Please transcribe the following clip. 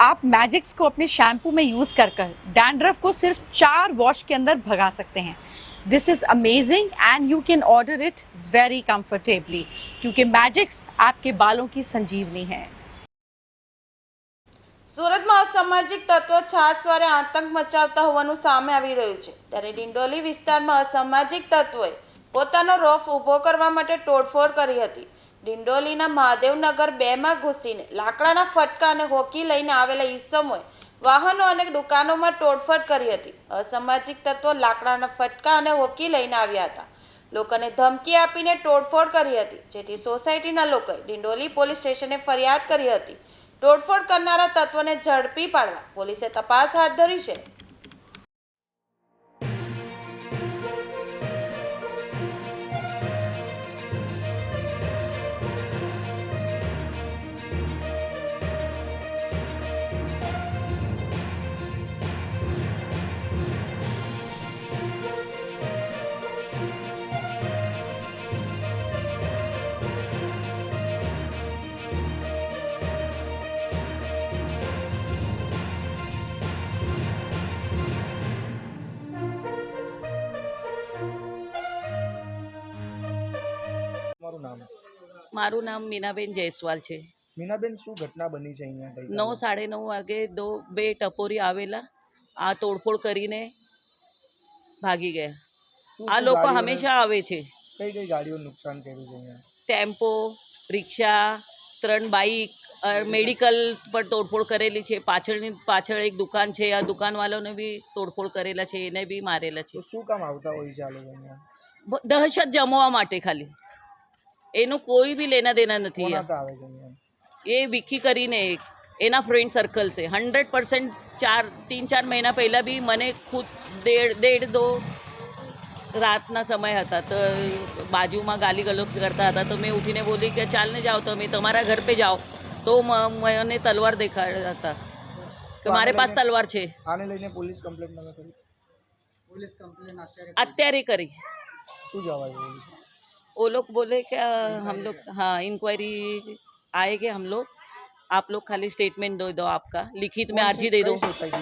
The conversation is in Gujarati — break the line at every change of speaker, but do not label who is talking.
आप मैजिक्स को अपने शैम्पू में यूज कर कर डैंड्रफ को सिर्फ चार वॉश के अंदर भगा सकते हैं this is amazing and you can order it very comfortably क्योंकि मैजिक्स आपके बालों की संजीवनी है
સુરતમાં અસામાજિક તત્વો છાસવારે આતંક મચાવતા હોવાનું સામે આવી રહ્યું છે ત્યારે ડિંડોલી વિસ્તારમાં અસામાજિક તત્વોએ પોતાનો રોફ ઊભો કરવા માટે તોડફોડ કરી હતી ડિંડોલીના મહાદેવનગર બેમાં ઘૂસીને લાકડાના ફટકા અને હોકી લઈને આવેલા ઈસમોએ વાહનો અને દુકાનોમાં તોડફોડ કરી હતી. અસામાજિક તત્વો લાકડાના ફટકા અને હોકી લઈને આવ્યા હતા. લોકોને ધમકી આપીને તોડફોડ કરી હતી. જેથી સોસાયટીના લોકોએ ડિંડોલી પોલીસ સ્ટેશને ફરિયાદ કરી હતી. તોડફોડ કરનારા તત્વોને ઝડપી પાડવા પોલીસે તપાસ હાથ ધરી છે.
નામ?
મારું નામ મીનાબેન જયસ્વાલ છે.
મીનાબેન શું ઘટના બની છે અહીંયા
નવ સાડે નવ વાગે દો બે ટપોરી આવેલા. આ તોડફોડ કરીને ભાગી ગયા. આ લોકો હંમેશા આવે છે.
કઈ કઈ ગાડીઓ નુકસાન કર્યું છે અહીંયા?
ટેમ્પો રિક્ષા ત્રણ બાઈક મેડિકલ પર તોડફોડ કરેલી છે. પાછળની પાછળ એક દુકાન છે. આ દુકાનવાળાને બી તોડફોડ કરેલા છે. એને બી મારેલા છે.
શું કામ આવતા હોય છે આ લોકો
દહેશત જમવા માટે ખાલી. એનું કોઈ બી લેના દેના નથી એ વિકી કરીને એના ફ્રેન્ડ સર્કલ છે. હંડ્રેડ પર્સન્ટ ચાર તીન ચાર મહિના પહેલાં બી મને ખુદ દેડ દેડ દો રાતના સમય હતા. તો બાજુમાં ગાલી ગલોચ કરતા હતા. તો મેં ઉઠીને બોલી કે ચાલને જાઓ તમે તમારા ઘર પે જાઓ. તો મને તલવાર દેખાડ્યા હતા. કે મારે પાસ તલવાર છે.
આને લઈને પોલીસ કમ્પ્લેન કરી.
પોલીસ કમ્પ્લેન અત્યારે કરી.
શું જવાબ
वो लोग बोले क्या हम लोग हाँ इंक्वायरी आएंगे हम लोग आप लोग खाली स्टेटमेंट दे दो आपका लिखित में अर्जी दे दो